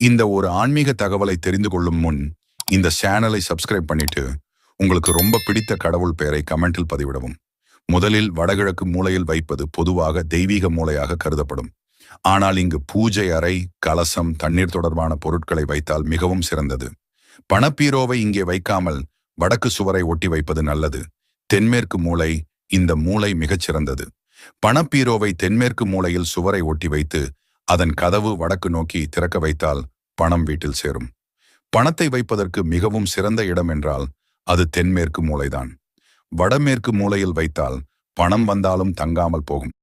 இந்த ஒரு ஆன்மீக தகவலை தெரிந்து கொள்ளும் முன் இந்த சேனலை சப்ஸ்கிரைப் பண்ணிட்டு உங்களுக்கு ரொம்ப பிடித்த கடவுள் பெயரை கமெண்டில் பதிவிடவும். முதலில் வடகிழக்கு மூலையில் வைப்பது பொதுவாக தெய்வீக மூலையாக கருதப்படும். ஆனால் இங்கு பூஜை அறை கலசம் தண்ணீர் தொடர்பான பொருட்களை வைத்தால் மிகவும் சிறந்தது. பணப்பீரோவை இங்கே வைக்காமல் வடக்கு சுவரை ஒட்டி வைப்பது நல்லது. தென்மேற்கு மூலை இந்த மூளை மிகச் சிறந்தது பணப்பீரோவை தென்மேற்கு மூலையில் சுவரை ஒட்டி வைத்து அதன் கதவு வடக்கு நோக்கி திறக்க வைத்தால் பணம் வீட்டில் சேரும். பணத்தை வைப்பதற்கு மிகவும் சிறந்த இடம் என்றால் அது தென்மேற்கு மூலைதான். வடமேற்கு மூலையில் வைத்தால் பணம் வந்தாலும் தங்காமல் போகும்.